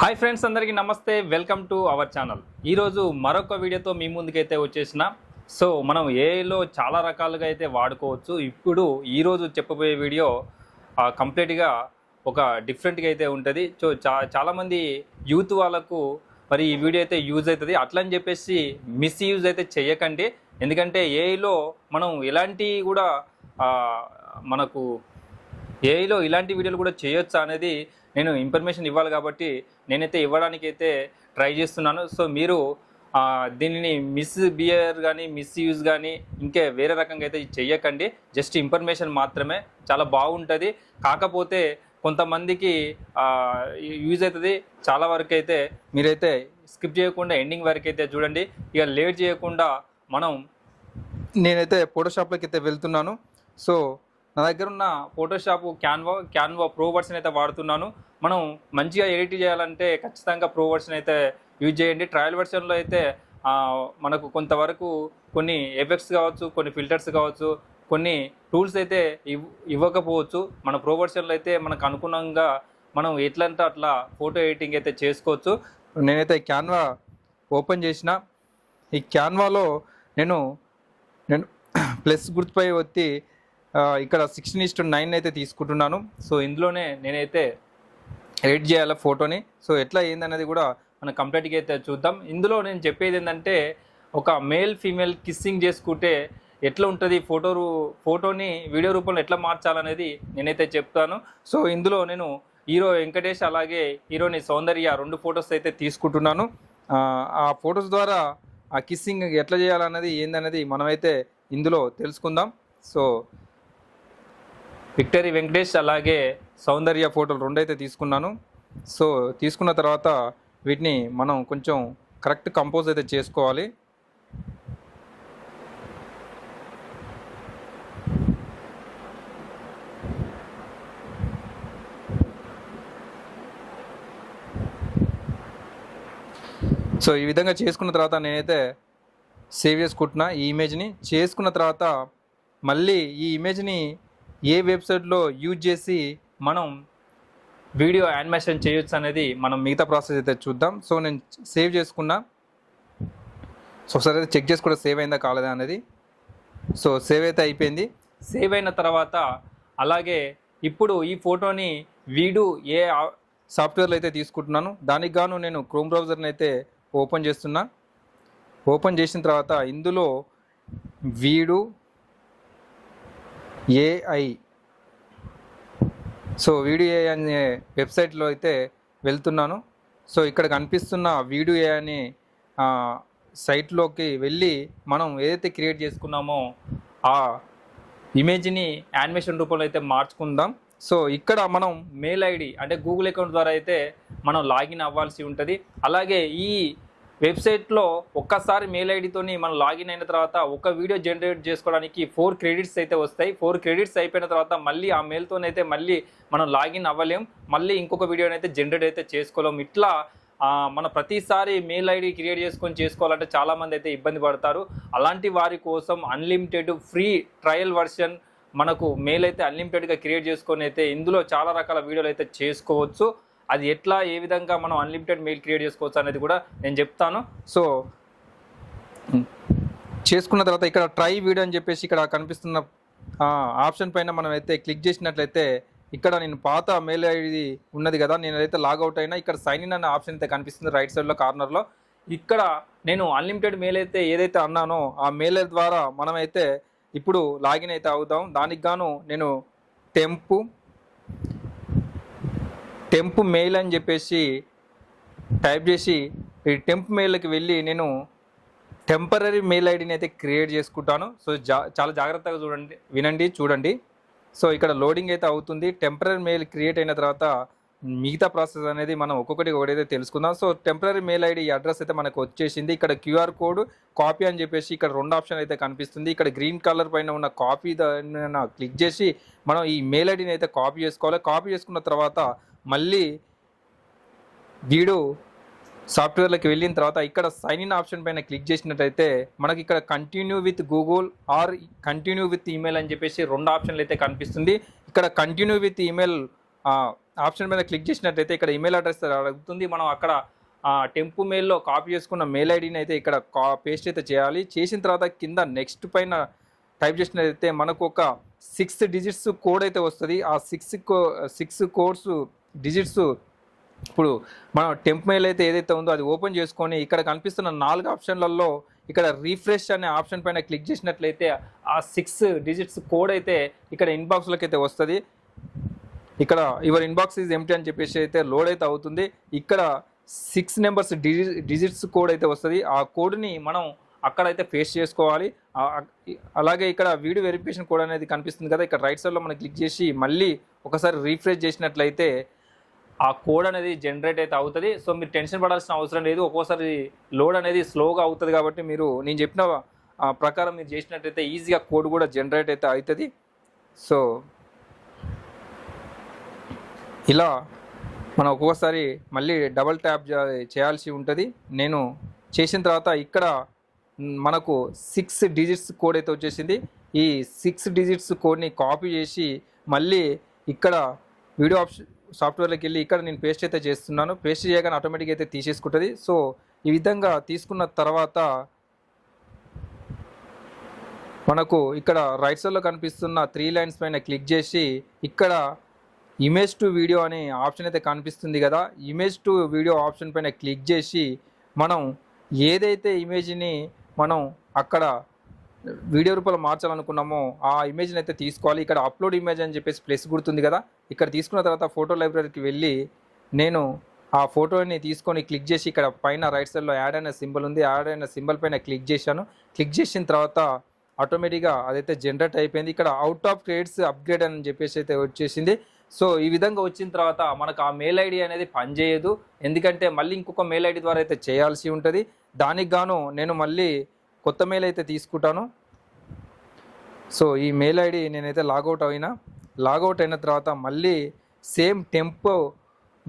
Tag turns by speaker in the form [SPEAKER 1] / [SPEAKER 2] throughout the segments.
[SPEAKER 1] Hi friends అందరికీ నమస్తే. Welcome to our channel ఈరోజు మరొక వీడియోతో మీ ముందుకైతే వచ్చేసిన. సో మనం ఏఐలో చాలా రకాలుగా అయితే వాడుకోవచ్చు. ఇప్పుడు ఈరోజు చెప్పబోయే వీడియో కంప్లీట్గా ఒక డిఫరెంట్గా అయితే ఉంటుంది. సో చా చాలామంది యూత్ వాళ్ళకు మరి ఈ వీడియో అయితే యూజ్ అవుతుంది. అట్లని చెప్పేసి మిస్యూజ్ అయితే చేయకండి. ఎందుకంటే ఏఐలో మనం ఎలాంటి కూడా మనకు ఏఐలో ఇలాంటి వీడియోలు కూడా చేయొచ్చా అనేది నేను ఇన్ఫర్మేషన్ ఇవ్వాలి కాబట్టి నేనైతే ఇవ్వడానికి అయితే ట్రై చేస్తున్నాను. సో మీరు దీనిని మిస్బిహేవియర్ కానీ మిస్యూజ్ కానీ ఇంకే వేరే రకంగా అయితే చెయ్యకండి. జస్ట్ ఇన్ఫర్మేషన్ మాత్రమే. చాలా బాగుంటుంది. కాకపోతే కొంతమందికి యూజ్ అవుతుంది చాలా వరకు అయితే మీరైతే స్కిప్ చేయకుండా ఎండింగ్ వరకు అయితే చూడండి. ఇక లేట్ చేయకుండా మనం నేనైతే ఫోటోషాప్లోకి అయితే వెళ్తున్నాను. సో నా దగ్గర ఉన్న Photoshop Canva Canva pro version అయితే వాడుతున్నాను. మనం మంచిగా ఎడిట్ చేయాలంటే ఖచ్చితంగా ప్రో వర్షన్ అయితే యూజ్ చేయండి. ట్రయల్ వర్షన్లో అయితే మనకు కొంతవరకు కొన్ని ఎఫెక్ట్స్ కావచ్చు కొన్ని ఫిల్టర్స్ కావచ్చు కొన్ని టూల్స్ అయితే ఇవ్ ఇవ్వకపోవచ్చు. మన ప్రో వర్షన్లో అయితే మనకు అనుగుణంగా మనం ఎట్లంటే అట్లా ఫోటో ఎడిటింగ్ అయితే చేసుకోవచ్చు. నేనైతే క్యాన్వా ఓపెన్ చేసిన. ఈ క్యాన్వాలో నేను నేను ప్లస్ గుర్తుపై వచ్చి ఇక్కడ సిక్స్టీన్ ఇస్ నైన్ అయితే తీసుకుంటున్నాను. సో ఇందులోనే నేనైతే ఎడిట్ చేయాలి ఫోటోని. సో ఎట్లా ఏందనేది కూడా మనం కంప్లీట్గా అయితే చూద్దాం. ఇందులో నేను చెప్పేది ఏంటంటే ఒక మేల్ ఫీమేల్ కిస్సింగ్ చేసుకుంటే ఎట్లా ఉంటుంది ఫోటో రూ- ఫోటోని వీడియో రూపంలో ఎట్లా మార్చాలనేది నేనైతే చెప్తాను. సో ఇందులో నేను హీరో వెంకటేష్ అలాగే హీరోని సౌందర్య రెండు ఫొటోస్ అయితే తీసుకుంటున్నాను. ఆ, ఆ ఫొటోస్ ద్వారా ఆ కిస్సింగ్ ఎట్లా చేయాలన్నది ఏందనేది మనమైతే ఇందులో తెలుసుకుందాం. సో విక్టరీ వెంకటేష్ అలాగే సౌందర్య ఫోటోలు రెండు అయితే తీసుకున్నాను. సో తీసుకున్న తర్వాత వీటిని మనం కొంచెం కరెక్ట్ కంపోజ్ అయితే చేసుకోవాలి. సో ఈ విధంగా చేసుకున్న తర్వాత నేనైతే సేవ్ చేసుకుంటున్నా ఈ ఇమేజ్ని. చేసుకున్న తర్వాత మళ్ళీ ఈ ఇమేజ్ని ఏ వెబ్సైట్లో యూజ్ చేసి మనం వీడియో యానిమేషన్ చేయొచ్చు అనేది మనం మిగతా ప్రాసెస్ అయితే చూద్దాం. సో నేను సేవ్ చేసుకున్నా. సో ఒకసారి అయితే చెక్ చేసి కూడా సేవ్ అయిందా కాలేదా అనేది. సో సేవ్ అయితే అయిపోయింది. సేవ్ అయిన తర్వాత అలాగే ఇప్పుడు ఈ ఫోటోని వీడు ఏ సాఫ్ట్వేర్లో అయితే తీసుకుంటున్నాను దానికి గాను నేను క్రోమ్ బ్రౌజర్ని అయితే ఓపెన్ చేస్తున్నా. ఓపెన్ చేసిన తర్వాత ఇందులో వీడు ఏఐ సో వీడియో ఏ అనే వెబ్సైట్లో అయితే వెళ్తున్నాను. సో ఇక్కడ కనిపిస్తున్న వీడియో ఏ అనే సైట్లోకి వెళ్ళి మనం ఏదైతే క్రియేట్ చేసుకున్నామో ఆ ఇమేజ్ని యానిమేషన్ రూపంలో అయితే మార్చుకుందాం. సో ఇక్కడ మనం మెయిల్ ఐడి అంటే గూగుల్ అకౌంట్ ద్వారా అయితే మనం లాగిన్ అవ్వాల్సి ఉంటుంది. అలాగే ఈ వెబ్సైట్లో ఒక్కసారి మెయిల్ ఐడితోని మనం లాగిన్ అయిన తర్వాత ఒక వీడియో జనరేట్ చేసుకోవడానికి ఫోర్ క్రెడిట్స్ అయితే వస్తాయి. ఫోర్ క్రెడిట్స్ అయిపోయిన తర్వాత మళ్ళీ ఆ మెయిల్తోనైతే మళ్ళీ మనం లాగిన్ అవ్వలేం. మళ్ళీ ఇంకొక వీడియోని అయితే జనరేట్ అయితే చేసుకోలేం. ఇట్లా మన ప్రతిసారి మెయిల్ ఐడి క్రియేట్ చేసుకొని చేసుకోవాలంటే చాలామంది అయితే ఇబ్బంది పడతారు. అలాంటి వారి కోసం అన్లిమిటెడ్ ఫ్రీ ట్రయల్ వర్షన్ మనకు మెయిల్ అయితే అన్లిమిటెడ్గా క్రియేట్ చేసుకొని అయితే ఇందులో చాలా రకాల వీడియోలు అయితే చేసుకోవచ్చు. అది ఎట్లా ఏ విధంగా మనం అన్లిమిటెడ్ మెయిల్ క్రియేట్ చేసుకోవచ్చు అనేది కూడా నేను చెప్తాను. సో చేసుకున్న తర్వాత ఇక్కడ ట్రై వీడియో అని చెప్పేసి ఇక్కడ కనిపిస్తున్న ఆప్షన్ పైన మనం అయితే క్లిక్ చేసినట్లయితే ఇక్కడ నేను పాత మెయిల్ ఐడి ఉన్నది కదా నేను అయితే లాగౌట్ అయినా ఇక్కడ సైన్ ఇన్ అనే ఆప్షన్ అయితే కనిపిస్తుంది రైట్ సైడ్లో కార్నర్లో ఇక్కడ నేను అన్లిమిటెడ్ మెయిల్ అయితే ఏదైతే అన్నానో ఆ మెయిల్ ద్వారా మనమైతే ఇప్పుడు లాగిన్ అయితే అవుదాం. దానికి గాను నేను టెంపు టెంప్ మెయిల్ అని చెప్పేసి టైప్ చేసి ఈ టెంప్ మెయిల్కి వెళ్ళి నేను టెంపరీ మెయిల్ ఐడిని అయితే క్రియేట్ చేసుకుంటాను. సో జా చాలా జాగ్రత్తగా చూడండి వినండి చూడండి. సో ఇక్కడ లోడింగ్ అయితే అవుతుంది. టెంపరీ మెయిల్ క్రియేట్ అయిన తర్వాత మిగతా ప్రాసెస్ అనేది మనం ఒక్కొక్కటి ఒకటైతే తెలుసుకుందాం. So temporary mail ID address అయితే మనకు వచ్చేసింది. ఇక్కడ క్యూఆర్ కోడ్ కాపీ అని చెప్పేసి ఇక్కడ రెండు ఆప్షన్ అయితే కనిపిస్తుంది. ఇక్కడ గ్రీన్ కలర్ పైన ఉన్న కాపీ క్లిక్ చేసి మనం ఈ మెయిల్ ఐడిని అయితే కాపీ చేసుకోవాలి. కాపీ చేసుకున్న తర్వాత మళ్ళీ వీడు సాఫ్ట్వేర్లోకి వెళ్ళిన తర్వాత ఇక్కడ సైన్ ఇన్ ఆప్షన్ పైన క్లిక్ చేసినట్టయితే మనకి ఇక్కడ continue with Google or continue with email అని చెప్పేసి రెండు ఆప్షన్లు అయితే కనిపిస్తుంది. ఇక్కడ కంటిన్యూ విత్ ఈమెయిల్ ఆప్షన్ మీద క్లిక్ చేసినట్టయితే ఇక్కడ ఈమెయిల్ అడ్రస్ అడుగుతుంది. మనం అక్కడ ఆ టెంపు మెయిల్లో కాపీ చేసుకున్న మెయిల్ ఐడిని అయితే ఇక్కడ కా పేస్ట్ అయితే చేయాలి. చేసిన తర్వాత కింద నెక్స్ట్ పైన టైప్ చేసినట్టయితే మనకు ఒక సిక్స్ డిజిట్స్ కోడ్ అయితే వస్తుంది. ఆ సిక్స్ కో సిక్స్ కోడ్స్ డిజిట్స్ ఇప్పుడు మనం టెంప్ మెయిల్ అయితే ఏదైతే ఉందో అది ఓపెన్ చేసుకొని ఇక్కడ కనిపిస్తున్న నాలుగు ఆప్షన్లలో ఇక్కడ రీఫ్రెష్ అనే ఆప్షన్ పైన క్లిక్ చేసినట్లయితే ఆ సిక్స్ డిజిట్స్ కోడ్ అయితే ఇక్కడ ఇన్బాక్స్లోకి అయితే వస్తుంది. ఇక్కడ యువర్ ఇన్బాక్స్ ఈజ్ ఎంటీ అని చెప్పేసి అయితే లోడ్ అయితే అవుతుంది. ఇక్కడ సిక్స్ నెంబర్స్ డిజి డిజిట్స్ కోడ్ అయితే వస్తుంది. ఆ కోడ్ని మనం అక్కడైతే ఫేస్ చేసుకోవాలి. అలాగే ఇక్కడ వీడియో వెరిఫికేషన్ కోడ్ అనేది కనిపిస్తుంది కదా ఇక్కడ రైట్ సైడ్లో మనం క్లిక్ చేసి మళ్ళీ ఒకసారి రీఫ్రెష్ చేసినట్లయితే ఆ కోడ్ అనేది జనరేట్ అయితే అవుతుంది. సో మీరు టెన్షన్ పడాల్సిన అవసరం లేదు. ఒక్కోసారి లోడ్ అనేది స్లోగా అవుతుంది కాబట్టి మీరు నేను చెప్పిన ప్రకారం మీరు చేసినట్టయితే ఈజీగా కోడ్ కూడా జనరేట్ అయితే అవుతుంది. సో ఇలా మనం ఒక్కొక్కసారి మళ్ళీ డబల్ ట్యాప్ చేయాల్సి ఉంటుంది. నేను చేసిన తర్వాత ఇక్కడ మనకు సిక్స్ డిజిట్స్ కోడ్ అయితే వచ్చేసింది. ఈ సిక్స్ డిజిట్స్ కోడ్ని కాపీ చేసి మళ్ళీ ఇక్కడ వీడియో ఆప్షన్ సాఫ్ట్వేర్లోకి వెళ్ళి ఇక్కడ నేను పేస్ట్ అయితే చేస్తున్నాను. పేస్ట్ చేయగానే ఆటోమేటిక్ అయితే తీసేసుకుంటుంది. సో ఈ విధంగా తీసుకున్న తర్వాత మనకు ఇక్కడ రైట్ సైడ్లో కనిపిస్తున్న త్రీ లైన్స్ పైన క్లిక్ చేసి ఇక్కడ ఇమేజ్ టు వీడియో అనే ఆప్షన్ అయితే కనిపిస్తుంది కదా. ఇమేజ్ టు వీడియో ఆప్షన్ పైన క్లిక్ చేసి మనం ఏదైతే ఇమేజ్ని మనం అక్కడ వీడియో రూపంలో మార్చాలనుకున్నామో ఆ ఇమేజ్ని అయితే తీసుకోవాలి. ఇక్కడ అప్లోడ్ ఇమేజ్ అని చెప్పేసి ప్లస్ గుర్తుంది కదా. ఇక్కడ తీసుకున్న తర్వాత ఫోటో లైబ్రరీకి వెళ్ళి నేను ఆ ఫోటోని తీసుకొని క్లిక్ చేసి ఇక్కడ పైన రైట్ సైడ్లో యాడ్ అయిన సింబల్ ఉంది. యాడ్ అయిన సింబల్ పైన క్లిక్ చేశాను. క్లిక్ చేసిన తర్వాత ఆటోమేటిక్గా అదైతే జనరేట్ అయిపోయింది. ఇక్కడ అవుట్ ఆఫ్ క్రెడిట్స్ అప్గ్రేడ్ అని చెప్పేసి అయితే వచ్చేసింది. సో ఈ విధంగా వచ్చిన తర్వాత మనకు ఆ మెయిల్ ఐడి అనేది పనిచేయదు. ఎందుకంటే మళ్ళీ ఇంకొక మెయిల్ ఐడి ద్వారా అయితే చేయాల్సి ఉంటుంది. దానికి గాను నేను మళ్ళీ కొత్త మెయిల్ అయితే తీసుకుంటాను. సో ఈ మెయిల్ ఐడి నేనైతే లాగౌట్ అయినా లాగౌట్ అయిన తర్వాత మళ్ళీ సేమ్ టెంపో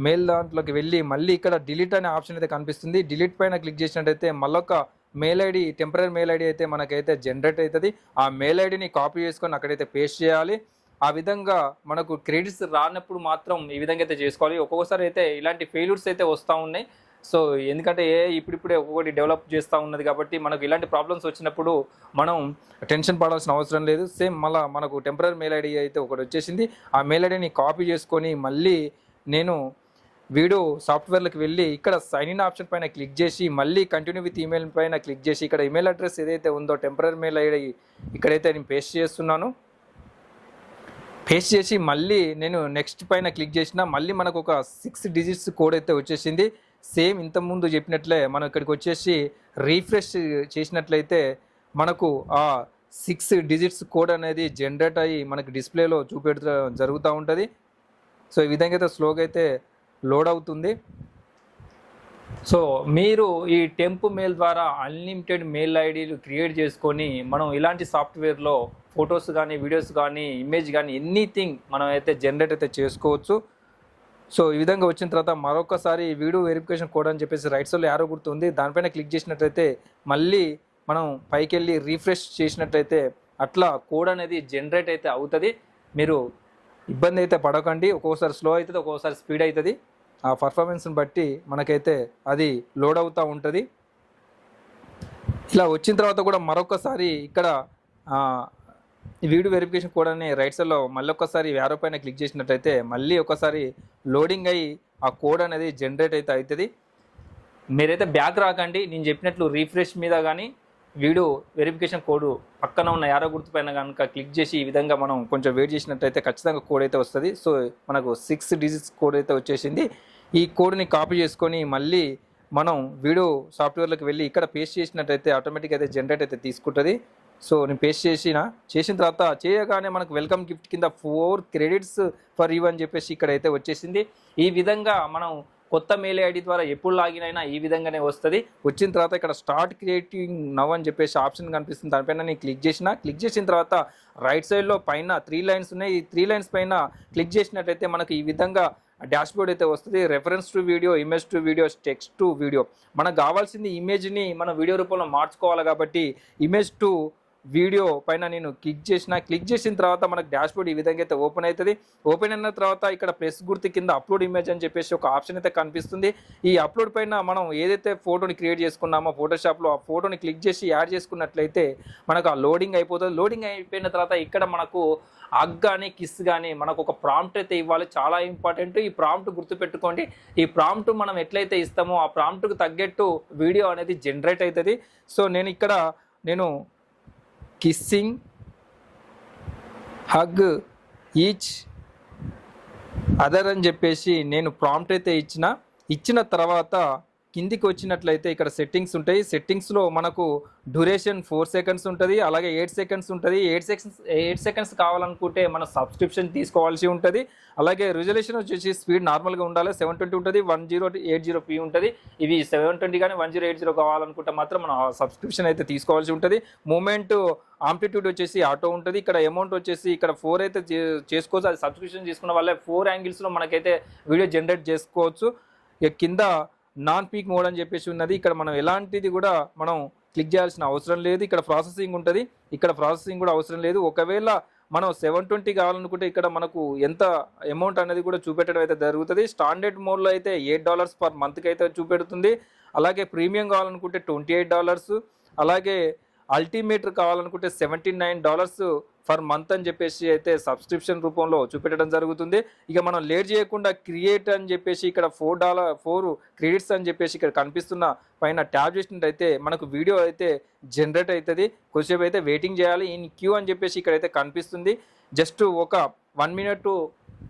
[SPEAKER 1] మెయిల్ దాంట్లోకి వెళ్ళి మళ్ళీ ఇక్కడ డిలీట్ అనే ఆప్షన్ అయితే కనిపిస్తుంది. డిలీట్ పైన క్లిక్ చేసినట్టయితే మళ్ళొక mail ID temporary mail ID అయితే మనకైతే జనరేట్ అవుతుంది ఆ మెయిల్ ఐడిని కాపీ చేసుకొని అక్కడైతే పేస్ట్ చేయాలి. ఆ విధంగా మనకు క్రెడిట్స్ రానప్పుడు మాత్రం ఈ విధంగా అయితే చేసుకోవాలి. ఒక్కొక్కసారి అయితే ఇలాంటి ఫెయిల్యూర్స్ అయితే వస్తూ ఉన్నాయి. సో ఎందుకంటే ఏ ఇప్పుడిప్పుడే ఒక్కొక్కటి డెవలప్ చేస్తూ ఉన్నది కాబట్టి మనకు ఇలాంటి ప్రాబ్లమ్స్ వచ్చినప్పుడు మనం టెన్షన్ పడాల్సిన అవసరం లేదు. సేమ్ మళ్ళీ మనకు టెంపరీ మెయిల్ ఐడి అయితే ఒకటి వచ్చేసింది. ఆ మెయిల్ ఐడిని కాపీ చేసుకొని మళ్ళీ నేను వీడియో సాఫ్ట్వేర్లకు వెళ్ళి ఇక్కడ సైన్ ఇన్ ఆప్షన్ పైన క్లిక్ చేసి మళ్ళీ కంటిన్యూ విత్ ఈమెయిల్ పైన క్లిక్ చేసి ఇక్కడ ఈమెయిల్ అడ్రస్ ఏదైతే ఉందో టెంపరీ మెయిల్ ఐడి ఇక్కడైతే నేను పేస్ట్ చేస్తున్నాను. పేస్ట్ చేసి మళ్ళీ నేను నెక్స్ట్ పైన క్లిక్ చేసిన మళ్ళీ మనకు ఒక సిక్స్ డిజిట్స్ కోడ్ అయితే వచ్చేసింది. సేమ్ ఇంతకుముందు చెప్పినట్లే మనం ఇక్కడికి వచ్చేసి రీఫ్రెష్ చేసినట్లయితే మనకు ఆ సిక్స్ డిజిట్స్ కోడ్ అనేది జనరేట్ అయ్యి మనకి డిస్ప్లేలో చూపెడుతూ జరుగుతూ ఉంటుంది. సో ఈ విధంగా అయితే స్లోగా అయితే లోడ్ అవుతుంది. సో మీరు ఈ టెంప్ మెయిల్ ద్వారా అన్లిమిటెడ్ మెయిల్ ఐడీలు క్రియేట్ చేసుకొని మనం ఇలాంటి సాఫ్ట్వేర్లో ఫొటోస్ కానీ వీడియోస్ కానీ ఇమేజ్ కానీ ఎనీథింగ్ మనం అయితే జనరేట్ అయితే చేసుకోవచ్చు. సో ఈ విధంగా వచ్చిన తర్వాత మరొకసారి వీడియో వెరిఫికేషన్ కోడ్ అని చెప్పేసి రైట్ సైడ్లో యారో గుర్తుంది దానిపైన క్లిక్ చేసినట్లయితే మళ్ళీ మనం పైకి వెళ్ళి రీఫ్రెష్ చేసినట్లయితే అట్లా కోడ్ అనేది జనరేట్ అయితే అవుతుంది. మీరు ఇబ్బంది అయితే పడకండి. ఒక్కోసారి స్లో అవుతుంది ఒక్కోసారి స్పీడ్ అవుతుంది. ఆ పర్ఫార్మెన్స్ని బట్టి మనకైతే అది లోడ్ అవుతూ ఉంటుంది. ఇలా వచ్చిన తర్వాత కూడా మరొకసారి ఇక్కడ వీడియో వెరిఫికేషన్ కోడ్ అనే రైట్ సైడ్లో మళ్ళీ ఒక్కసారి యారో పైన క్లిక్ చేసినట్టయితే మళ్ళీ ఒకసారి లోడింగ్ అయ్యి ఆ కోడ్ అనేది జనరేట్ అయితే అవుతుంది. మీరైతే బ్యాక్ రాకండి. నేను చెప్పినట్లు రీఫ్రెష్ మీద కానీ వీడియో వెరిఫికేషన్ కోడ్ పక్కన ఉన్న యారో గుర్తు పైన కనుక క్లిక్ చేసి ఈ విధంగా మనం కొంచెం వెయిట్ చేసినట్టయితే ఖచ్చితంగా కోడ్ అయితే వస్తుంది. సో మనకు సిక్స్ డిజిట్స్ కోడ్ అయితే వచ్చేసింది. ఈ కోడ్ని కాపీ చేసుకొని మళ్ళీ మనం వీడియో సాఫ్ట్వేర్లోకి వెళ్ళి ఇక్కడ పేస్ట్ చేసినట్టయితే ఆటోమేటిక్ అయితే జనరేట్ అయితే తీసుకుంటుంది. సో నేను పేస్ట్ చేసిన చేసిన తర్వాత చేయగానే మనకు వెల్కమ్ గిఫ్ట్ కింద ఫోర్ క్రెడిట్స్ ఫర్ యూ అని చెప్పేసి ఇక్కడ అయితే వచ్చేసింది. ఈ విధంగా మనం కొత్త మెయిల్ ఐడి ద్వారా ఎప్పుడు లాగిన్ అయినా ఈ విధంగానే వస్తుంది. వచ్చిన తర్వాత ఇక్కడ స్టార్ట్ క్రియేటింగ్ నవ్ అని చెప్పేసి ఆప్షన్ కనిపిస్తుంది. దానిపైన నేను క్లిక్ చేసిన. క్లిక్ చేసిన తర్వాత రైట్ సైడ్లో పైన త్రీ లైన్స్ ఉన్నాయి. ఈ త్రీ లైన్స్ పైన క్లిక్ చేసినట్టయితే మనకు ఈ విధంగా డాష్ బోర్డ్ అయితే వస్తుంది. Reference to video image to video text to video. మనకు కావాల్సింది ఇమేజ్ని మనం వీడియో రూపంలో మార్చుకోవాలి కాబట్టి ఇమేజ్ టు వీడియో పైన నేను క్లిక్ చేసిన క్లిక్ చేసిన తర్వాత మనకు డాష్ బోర్డ్ ఈ విధంగా అయితే ఓపెన్ అవుతుంది. ఓపెన్ అయిన తర్వాత ఇక్కడ ప్లస్ గుర్తు కింద అప్లోడ్ ఇమేజ్ అని చెప్పేసి ఒక ఆప్షన్ అయితే కనిపిస్తుంది. ఈ అప్లోడ్ పైన మనం ఏదైతే ఫోటోని క్రియేట్ చేసుకున్నామో ఫోటోషాప్లో ఆ ఫోటోని క్లిక్ చేసి యాడ్ చేసుకున్నట్లయితే మనకు ఆ లోడింగ్ అయిపోతుంది. లోడింగ్ అయిపోయిన తర్వాత ఇక్కడ మనకు అగ్ కానీ కిస్ కానీ మనకు ఒక ప్రాంప్ట్ అయితే ఇవ్వాలి. చాలా ఇంపార్టెంట్. ఈ ప్రాంప్ట్ గుర్తుపెట్టుకోండి. ఈ ప్రాంప్ట్ మనం ఎట్లయితే ఇస్తామో ఆ ప్రాంప్ట్కు తగ్గట్టు వీడియో అనేది జనరేట్ అవుతుంది. సో నేను ఇక్కడ నేను కిస్సింగ్ హగ్ ఈచ్ అదర్ అని చెప్పేసి నేను ప్రాంప్ట్ అయితే ఇచ్చిన. ఇచ్చిన తర్వాత కిందికి వచ్చినట్లయితే ఇక్కడ సెట్టింగ్స్ ఉంటాయి. సెట్టింగ్స్లో మనకు డ్యూరేషన్ ఫోర్ సెకండ్స్ ఉంటుంది. అలాగే ఎయిట్ సెకండ్స్ ఉంటుంది. ఎయిట్ సెకండ్స్ ఎయిట్ సెకండ్స్ కావాలనుకుంటే మనం సబ్స్క్రిప్షన్ తీసుకోవాల్సి ఉంటుంది. అలాగే రిజల్యూషన్ వచ్చేసి స్పీడ్ నార్మల్గా ఉండాలి. సెవెన్ ట్వంటీ ఉంటుంది. One zero eight zero P ఉంటుంది. ఇవి సెవెన్ ట్వంటీ కానీ వన్ జీరో ఎయిట్ జీరో కావాలనుకుంటే మాత్రం మనం సబ్స్క్రిప్షన్ అయితే తీసుకోవాల్సి ఉంటుంది. మూమెంట్ ఆంప్లిట్యూడ్ వచ్చేసి ఆటో ఉంటుంది. ఇక్కడ అమౌంట్ వచ్చేసి ఇక్కడ ఫోర్ అయితే చేసుకోవచ్చు. అది సబ్స్క్రిప్షన్ తీసుకున్న వల్ల ఫోర్ యాంగిల్స్లో మనకైతే వీడియో జనరేట్ చేసుకోవచ్చు. ఇక కింద నాన్ పీక్ మోడ్ అని చెప్పేసి ఉన్నది. ఇక్కడ మనం ఎలాంటిది కూడా మనం క్లిక్ చేయాల్సిన అవసరం లేదు. ఇక్కడ ప్రాసెసింగ్ ఉంటుంది. ఇక్కడ ప్రాసెసింగ్ కూడా అవసరం లేదు. ఒకవేళ మనం సెవెన్ ట్వంటీ కావాలనుకుంటే ఇక్కడ మనకు ఎంత అమౌంట్ అనేది కూడా చూపెట్టడం అయితే జరుగుతుంది. స్టాండర్డ్ మోడ్లో అయితే ఎయిట్ డాలర్స్ పర్ మంత్కి అయితే చూపెడుతుంది. అలాగే ప్రీమియం కావాలనుకుంటే ట్వంటీ ఎయిట్ డాలర్స్. అలాగే అల్టీమేటర్ కావాలనుకుంటే seventy nine dollars for month అని చెప్పేసి అయితే సబ్స్క్రిప్షన్ రూపంలో చూపెట్టడం జరుగుతుంది. ఇక మనం లేట్ చేయకుండా క్రియేట్ అని చెప్పేసి ఇక్కడ ఫోర్ డాలర్ ఫోర్ క్రెడిట్స్ అని చెప్పేసి ఇక్కడ కనిపిస్తున్న పైన ట్యాబ్ చేసినట్టయితే మనకు వీడియో అయితే జనరేట్ అవుతుంది. కొద్దిసేపు అయితే వెయిటింగ్ చేయాలి. ఇన్ క్యూ అని చెప్పేసి ఇక్కడైతే కనిపిస్తుంది. జస్ట్ ఒక one minute to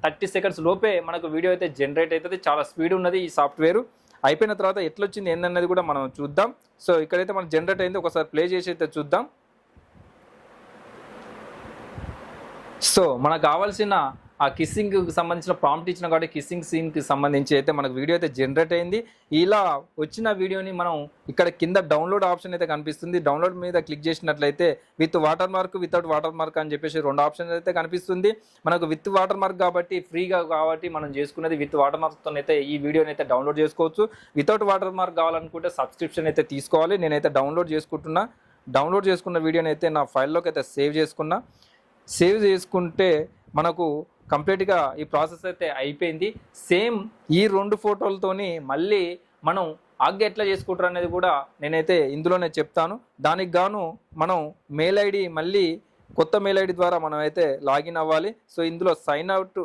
[SPEAKER 1] thirty seconds లోపే మనకు వీడియో అయితే జనరేట్ అవుతుంది. చాలా స్పీడ్ ఉన్నది ఈ సాఫ్ట్వేర్. అయిపోయిన తర్వాత ఎట్లొచ్చింది ఏందన్నది కూడా మనం చూద్దాం. సో ఇక్కడైతే మనం జనరేట్ అయింది. ఒకసారి ప్లే చేసి అయితే చూద్దాం. సో మనకు కావాల్సిన ఆ కిస్సింగ్ సంబంధించిన ప్రాంప్ట్ ఇచ్చిన కాబట్టి కిస్సింగ్ సీన్కి సంబంధించి అయితే మనకు వీడియో అయితే జనరేట్ అయింది. ఇలా వచ్చిన వీడియోని మనం ఇక్కడ కింద డౌన్లోడ్ ఆప్షన్ అయితే కనిపిస్తుంది. డౌన్లోడ్ మీద క్లిక్ చేసినట్లయితే with watermark without watermark అని చెప్పేసి రెండు ఆప్షన్ అయితే కనిపిస్తుంది. మనకు విత్ వాటర్ మార్క్ కాబట్టి ఫ్రీగా కాబట్టి మనం చేసుకునేది విత్ వాటర్ మార్క్తో అయితే ఈ వీడియోని అయితే డౌన్లోడ్ చేసుకోవచ్చు. వితౌట్ వాటర్ మార్క్ కావాలనుకుంటే సబ్స్క్రిప్షన్ అయితే తీసుకోవాలి. నేనైతే డౌన్లోడ్ చేసుకుంటున్నా. డౌన్లోడ్ చేసుకున్న వీడియోని అయితే నా ఫైల్లోకి అయితే సేవ్ చేసుకున్నా. సేవ్ చేసుకుంటే మనకు కంప్లీట్గా ఈ ప్రాసెస్ అయితే అయిపోయింది. సేమ్ ఈ రెండు ఫోటోలతోని మళ్ళీ మనం ఆగ్ ఎట్లా చేసుకుంటారు అనేది కూడా నేనైతే ఇందులోనే చెప్తాను. దానికి గాను మనం మెయిల్ ఐడి మళ్ళీ కొత్త మెయిల్ ఐడి ద్వారా మనం అయితే లాగిన్ అవ్వాలి. సో ఇందులో సైన్ అవుట్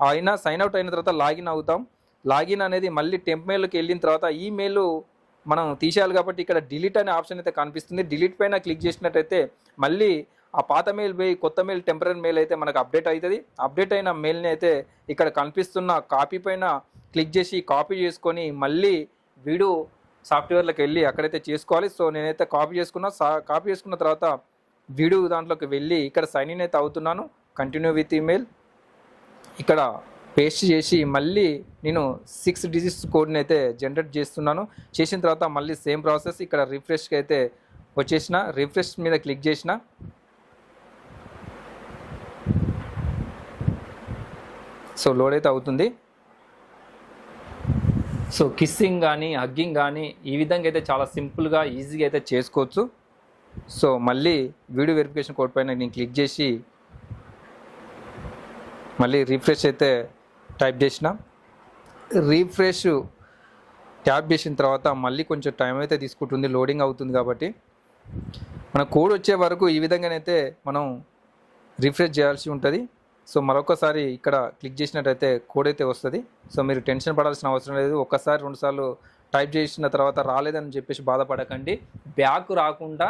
[SPEAKER 1] అయినా సైన్ అవుట్ అయిన తర్వాత లాగిన్ అవుతాం. లాగిన్ అనేది మళ్ళీ టెంప్ మెయిల్కి వెళ్ళిన తర్వాత ఈ మెయిల్ మనం తీసేయాలి కాబట్టి ఇక్కడ డిలీట్ అనే ఆప్షన్ అయితే కనిపిస్తుంది. డిలీట్ పైన క్లిక్ చేసినట్టయితే మళ్ళీ ఆ పాత మెయిల్ పోయి కొత్త మెయిల్ టెంపరీ మెయిల్ అయితే మనకు అప్డేట్ అవుతుంది. అప్డేట్ అయిన మెయిల్ని అయితే ఇక్కడ కనిపిస్తున్న కాపీ పైన క్లిక్ చేసి కాపీ చేసుకొని మళ్ళీ వీడు సాఫ్ట్వేర్లోకి వెళ్ళి అక్కడైతే చేసుకోవాలి. సో నేనైతే కాపీ చేసుకున్నా. కాపీ చేసుకున్న తర్వాత వీడియో దాంట్లోకి వెళ్ళి ఇక్కడ సైన్ ఇన్ అయితే అవుతున్నాను. కంటిన్యూ విత్ ఈమెయిల్ ఇక్కడ పేస్ట్ చేసి మళ్ళీ నేను సిక్స్ డిజిట్స్ కోడ్ని అయితే జనరేట్ చేస్తున్నాను. చేసిన తర్వాత మళ్ళీ సేమ్ ప్రాసెస్ ఇక్కడ రిఫ్రెష్కి అయితే వచ్చేసిన. రిఫ్రెష్ మీద క్లిక్ చేసిన. సో లోడ్ అయితే అవుతుంది. సో కిస్సింగ్ కానీ హగ్గింగ్ కానీ ఈ విధంగా అయితే చాలా సింపుల్గా ఈజీగా అయితే చేసుకోవచ్చు. సో మళ్ళీ వీడియో వెరిఫికేషన్ కోడ్ పైన నేను క్లిక్ చేసి మళ్ళీ రీఫ్రెష్ అయితే టైప్ చేసిన. రీఫ్రెష్ ట్యాప్ చేసిన తర్వాత మళ్ళీ కొంచెం టైం అయితే తీసుకుంటుంది లోడింగ్ అవుతుంది కాబట్టి. మన కోడ్ వచ్చే వరకు ఈ విధంగానైతే మనం రిఫ్రెష్ చేయాల్సి ఉంటుంది. సో మరొకసారి ఇక్కడ క్లిక్ చేసినట్టయితే కోడ్ అయితే వస్తుంది. సో మీరు టెన్షన్ పడాల్సిన అవసరం లేదు. ఒక్కసారి రెండుసార్లు టైప్ చేసిన తర్వాత రాలేదని చెప్పేసి బాధపడకండి. బ్యాక్ రాకుండా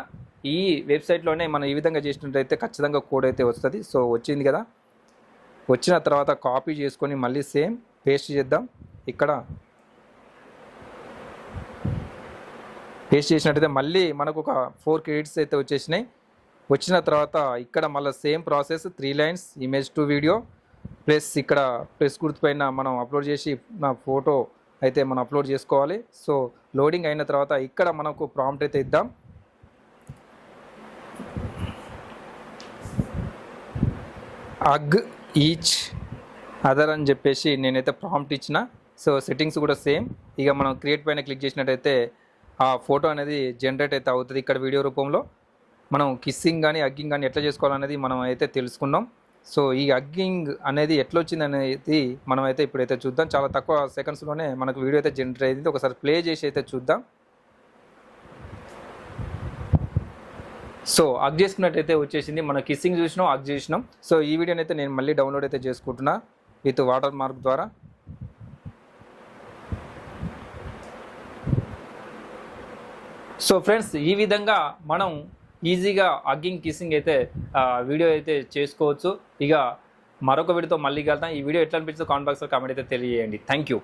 [SPEAKER 1] ఈ వెబ్సైట్లోనే మనం ఈ విధంగా చేసినట్టయితే ఖచ్చితంగా కోడ్ అయితే వస్తుంది. సో వచ్చింది కదా. వచ్చిన తర్వాత కాపీ చేసుకొని మళ్ళీ సేమ్ పేస్ట్ చేద్దాం. ఇక్కడ పేస్ట్ చేసినట్టయితే మళ్ళీ మనకు ఒక ఫోర్ క్రెడిట్స్ అయితే వచ్చేసినాయి. వచ్చిన తర్వాత ఇక్కడ మళ్ళీ same process three lines image to video. Plus ఇక్కడ ప్లస్ గుర్తు పైన మనం అప్లోడ్ చేసి నా ఫోటో అయితే మనం అప్లోడ్ చేసుకోవాలి. సో లోడింగ్ అయిన తర్వాత ఇక్కడ మనకు ప్రాంప్ట్ అయితే ఇద్దాం. అగ్ ఈచ్ అదర్ అని చెప్పేసి నేనైతే ప్రాంప్ట్ ఇచ్చిన. సో సెట్టింగ్స్ కూడా సేమ్. ఇక మనం క్రియేట్ పైన క్లిక్ చేసినట్టయితే ఆ ఫోటో అనేది జనరేట్ అయితే అవుతుంది ఇక్కడ వీడియో రూపంలో. మనం కిస్సింగ్ కానీ అగ్గింగ్ కానీ ఎట్లా చేసుకోవాలనేది మనం అయితే తెలుసుకున్నాం. సో ఈ అగ్గింగ్ అనేది ఎట్లా వచ్చింది అనేది మనం అయితే ఇప్పుడైతే చూద్దాం. చాలా తక్కువ సెకండ్స్లోనే మనకు వీడియో అయితే జనరేట్ అయింది ఒకసారి ప్లే చేసి అయితే చూద్దాం. సో అగ్ చేసుకున్నట్టయితే వచ్చేసింది. మనం కిస్సింగ్ చూసినాం అగ్ చేసినాం. సో ఈ వీడియోని అయితే నేను మళ్ళీ డౌన్లోడ్ అయితే చేసుకుంటున్నా విత్ వాటర్ మార్క్ ద్వారా. సో ఫ్రెండ్స్ ఈ విధంగా మనం ఈజీగా అగ్గింగ్ కిస్సింగ్ అయితే వీడియో అయితే చేసుకోవచ్చు. ఇక మరొక వీడియోతో మళ్ళీ కలుతాం ఈ వీడియో ఎట్లా అనిపిస్తుందో కామెంట్ బాక్స్లో కామెంట్ అయితే తెలియజేయండి. Thank you